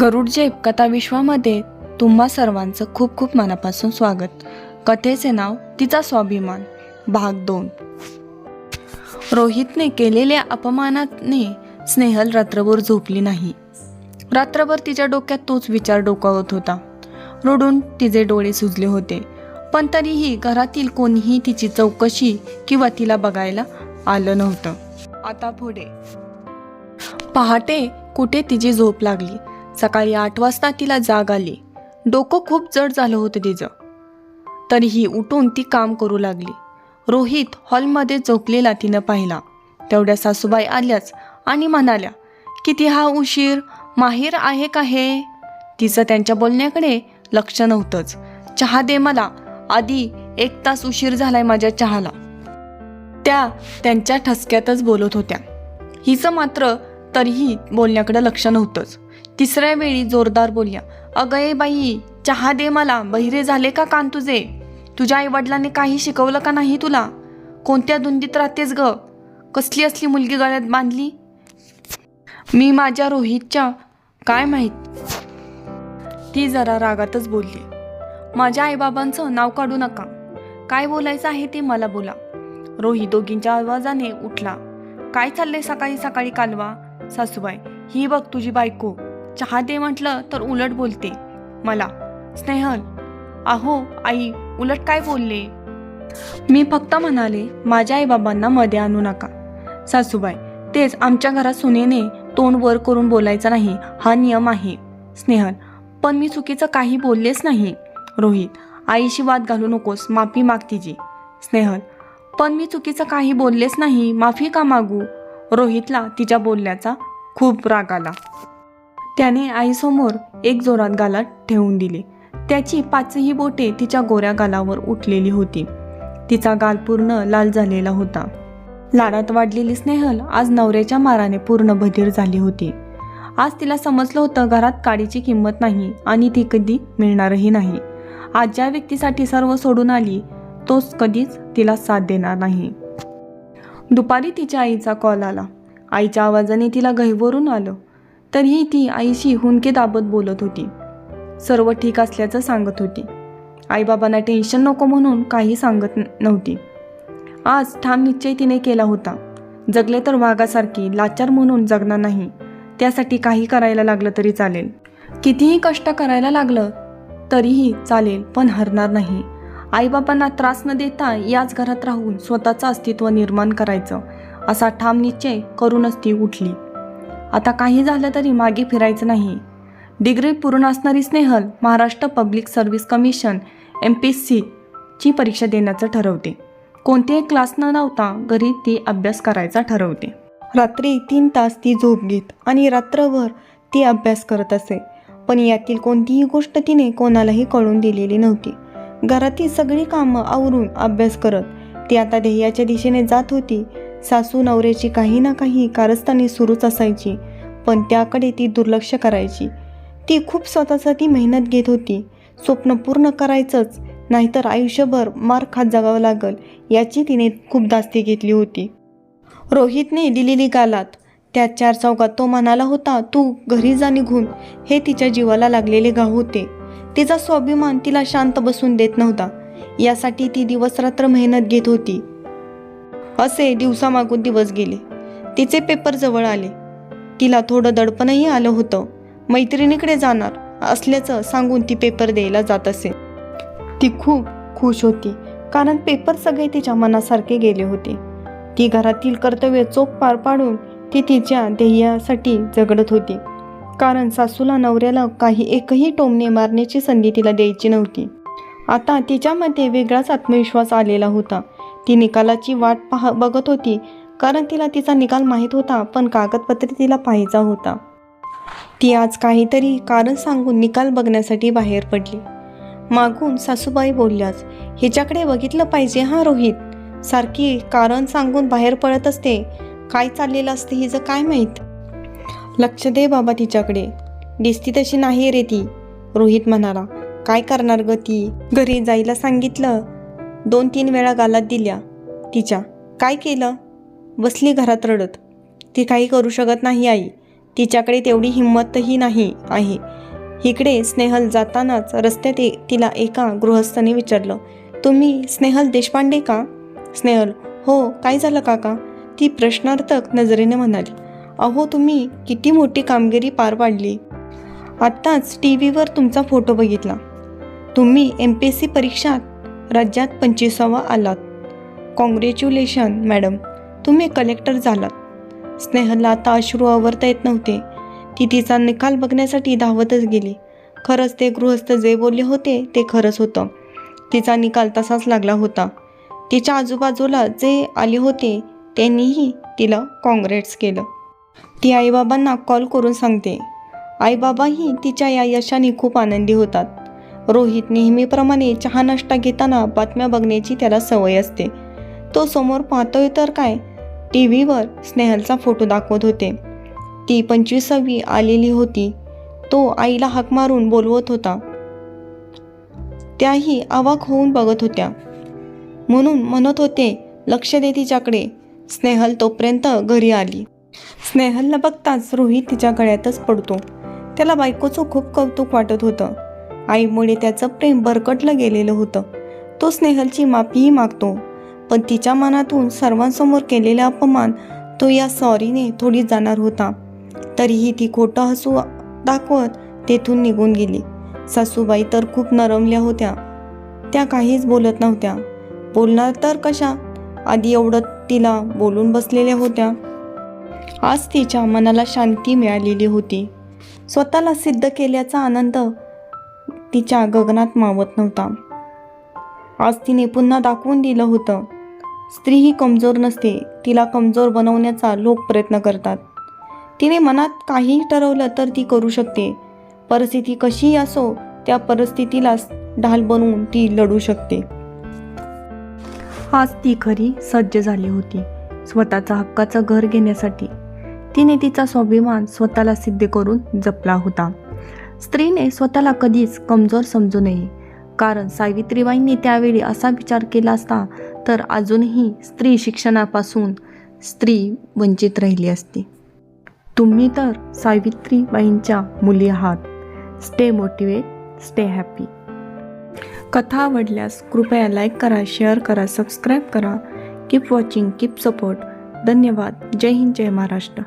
गरुडजेब कथा विश्वामध्ये तुम्हा सर्वांचं खूप खूप मनापासून स्वागत. कथेचे नाव तिचा स्वाभिमान. भाग दोन. रोहितने केलेल्या अपमानाने स्नेहल रात्रभर झोपली नाही. रात्रभर तिच्या डोक्यात तोच विचार डोकावत होता. रडून तिचे डोळे सुजले होते. पण तरीही घरातील कोणीही तिची चौकशी किंवा तिला बघायला आलं नव्हतं. आता पुढे. पहाटे कुठे तिची झोप लागली? सकाळी आठ वाजता तिला जाग आली. डोकं खूप जड झालं होतं तिचं. तरीही उठून ती काम करू लागली. रोहित हॉलमध्ये झोपलेला तिनं पाहिला. तेवढ्या सासूबाई आल्याच आणि म्हणाल्या किती हा उशीर? माहीर आहे का हे? तिचं त्यांच्या बोलण्याकडे लक्ष नव्हतंच. चहा दे मला. आधी एक तास उशीर झालाय माझ्या चहाला. त्या त्यांच्या ठसक्यातच बोलत होत्या. हिचं मात्र तरीही बोलण्याकडे लक्ष नव्हतंच. तिसऱ्या वेळी जोरदार बोलल्या अगं ए बाई चहा दे मला बहिरे झाले का कान तुझे? तुझ्या आईवडिलांनी काही शिकवलं का नाही तुला? कोणत्या धुंदीत राहतेस ग? कसली असली मुलगी गळ्यात बांधली? मी माझ्या रोहितच्या काय माहीत? ती जरा रागातच बोलली माझ्या आईबाबांचं नाव काढू नका. काय बोलायचं आहे ते मला बोला. रोहित दोघींच्या आवाजाने उठला काय चाललंय सकाळी सकाळी कालवा? सासूबाई ही बघ तुझी बायको. चहा दे म्हटलं तर उलट बोलते. मला स्नेहल अहो आई उलट काय बोलले? मी फक्त म्हणाले माझ्या आईबाबांना मध्ये आणू नका. सासूबाई तेच आमच्या घरात सुनेने तोंड वर करून बोलायचं नाही. हा नियम आहे. स्नेहल पण मी चुकीचं काही बोललेच नाही. रोहित आईशी वाद घालू नकोस. माफी माग तिची स्नेहल पण मी चुकीचं काही बोललेच नाही. माफी का मागू? रोहितला तिच्या बोलण्याचा खूप राग आला. त्याने आईसमोर एक जोरात गालात ठेवून दिली. त्याची पाचही बोटे तिच्या गोऱ्या गालावर उठलेली होती. तिचा गाल पूर्ण लाल झालेला होता. लाडात वाढलेली स्नेहल आज नवऱ्याच्या माराने पूर्ण बधीर झाली होती. आज तिला समजलं होतं घरात काडीची किंमत नाही आणि ती कधी मिळणारही नाही. आज ज्या व्यक्तीसाठी सर्व सोडून आली तोच कधीच तिला साथ देणार नाही. दुपारी तिच्या आईचा कॉल आला. आईच्या आवाजाने तिला गहिवरून आलं. तरीही ती आईशी हुंके दाबत बोलत होती. सर्व ठीक असल्याचं सांगत होती. आईबाबांना टेन्शन नको म्हणून काही सांगत नव्हती. आज ठाम निश्चय तिने केला होता. जगले तर वाघासारखी लाचार म्हणून जगणार नाही. त्यासाठी काही करायला लागलं तरी चालेल. कितीही कष्ट करायला लागलं तरीही चालेल पण हरणार नाही. आईबाबांना त्रास न देता याच घरात राहून स्वतःचं अस्तित्व निर्माण करायचं असा ठाम निश्चय करूनच ती उठली. आता काही झालं तरी मागे फिरायचं नाही. डिग्री पूर्ण असणारी Snehal Maharashtra public service commission M P S सीची परीक्षा देण्याचं ठरवते. कोणतेही क्लास न लावता घरी ती अभ्यास करायचा ठरवते. रात्री तीन तास ती झोप घेत आणि रात्रभर ती अभ्यास करत असे. पण यातील कोणतीही गोष्ट तिने कोणालाही कळून दिलेली नव्हती. घरातील सगळी कामं आवरून अभ्यास करत ती आता ध्येयाच्या दिशेने जात होती. सासू नवऱ्याची काही ना काही कारस्थानी सुरूच असायची पण त्याकडे ती दुर्लक्ष करायची. ती खूप स्वतःसाठी मेहनत घेत होती. स्वप्न पूर्ण करायचंच नाहीतर आयुष्यभर मार खात जगावं लागल याची तिने खूप दास्ती घेतली होती. रोहितने दिलेली गालात त्या चार चौकात तो म्हणाला होता तू घरी जा निघून हे तिच्या जीवाला लागलेले गाव होते. तिचा स्वाभिमान तिला शांत बसून देत नव्हता. यासाठी ती दिवसरात्र मेहनत घेत होती. असे दिवसामागून दिवस गेले. तिचे पेपर जवळ आले. तिला थोडं दडपणही आलं होतं. मैत्रिणीकडे जाणार असल्याचं सांगून ती पेपर द्यायला जात असे. ती खूप खुश होती कारण पेपर सगळे तिच्या मनासारखे गेले होते. ती घरातील कर्तव्य चोख पार पाडून ती तिच्या ध्येयासाठी जगडत होती. कारण सासूला नवऱ्याला काही एकही टोमणे मारण्याची संधी तिला द्यायची नव्हती. आता तिच्यामध्ये वेगळाच आत्मविश्वास आलेला होता. ती निकालाची वाट पाह बघत होती. कारण तिला तिचा निकाल माहीत होता पण कागदपत्रे तिला पाहायचा होता. ती आज काहीतरी कारण सांगून निकाल बघण्यासाठी बाहेर पडली. मागून सासूबाई बोलल्याच हिच्याकडे बघितलं पाहिजे हा रोहित. सारखी कारण सांगून बाहेर पडत असते. काय चाललेलं असते हिचं काय माहीत? लक्ष दे बाबा तिच्याकडे. दिसती तशी नाही रे ती. रोहित म्हणाला काय करणार ग ती? घरी जायला सांगितलं. दोन तीन वेळा गालात दिल्या. तिच्या काय केलं? बसली घरात रडत. ती काही करू शकत नाही आई. तिच्याकडे तेवढी हिंमतही नाही आहे. इकडे स्नेहल जातानाच रस्त्यात तिला एका गृहस्थाने विचारलं तुम्ही स्नेहल देशपांडे का? स्नेहल हो काय झालं काका? ती प्रश्नार्थक नजरेने म्हणाली अहो तुम्ही किती मोठी कामगिरी पार पाडली. आत्ताच टी व्हीवर तुमचा फोटो बघितला. तुम्ही एम पी एस सी परीक्षात राज्यात पंचवीसावा आलात. कॉंग्रॅच्युलेशन मॅडम तुम्ही कलेक्टर झालात. स्नेहला आता अश्रू आवरता येत नव्हते. ती तिचा निकाल बघण्यासाठी धावतच गेली. खरंच ते गृहस्थ जे बोलले होते ते खरंच होतं. तिचा निकाल तसाच लागला होता. तिच्या आजूबाजूला जे आले होते त्यांनीही तिला काँग्रेट्स केलं. ती आईबाबांना कॉल करून सांगते. आईबाबाही तिच्या या यशाने खूप आनंदी होतात. रोहित नेहमीप्रमाणे चहा नाश्ता घेताना बातम्या बघण्याची त्याला सवय असते. तो समोर पाहतोय तर काय? टी व्हीवर स्नेहलचा फोटो दाखवत होते. ती पंचवीसावी आलेली होती. तो आईला हाक मारून बोलवत होता. त्याही अवाक होऊन बघत होत्या. म्हणून म्हणत होते लक्ष दे तिच्याकडे. स्नेहल तोपर्यंत घरी आली. स्नेहलला बघताच रोहित तिच्या गळ्यातच पडतो. त्याला बायकोचं खूप कौतुक वाटत होतं. आईमुळे त्याचं प्रेम बरकटलं गेलेलं होतं. तो स्नेहलची माफीही मागतो. पण तिच्या मनातून सर्वांसमोर केलेला अपमान तो या सॉरीने थोडी जाणार होता. तरीही ती खोटं हसू दाखवत तेथून निघून गेली. सासूबाई तर खूप नरमल्या होत्या. त्या काहीच बोलत नव्हत्या. बोलणार तर कशा? आधी एवढं तिला बोलून बसलेल्या होत्या. आज तिच्या मनाला शांती मिळालेली होती. स्वतःला सिद्ध केल्याचा आनंद तिच्या गगनात मावत नव्हता. आज तिने पुन्हा दाखवून दिलं होतं. स्त्री ही कमजोर नसते तिला कमजोर बनवण्याचा लोक प्रयत्न करतात. तिने मनात काहीही ठरवलं तर ती करू शकते. परिस्थिती कशीही असो त्या परिस्थितीला ढाल बनवून ती लढू शकते. आज ती खरी सज्ज झाली होती स्वतःचा हक्काचं घर घेण्यासाठी. तिने तिचा स्वाभिमान स्वतःला सिद्ध करून जपला होता. स्त्रीने स्वतःला कधीच कमजोर समजू नये. कारण सावित्रीबाईंनी त्यावेळी असा विचार केला असता तर अजूनही स्त्री शिक्षणापासून स्त्री वंचित राहिली असती. तुम्ही तर सावित्रीबाईंच्या मुली आहात. स्टे मोटिवेट स्टे हॅपी कथा आवडल्यास कृपया लाईक करा शेअर करा सबस्क्राईब करा. कीप वॉचिंग कीप सपोर्ट धन्यवाद. जय हिंद जय महाराष्ट्र.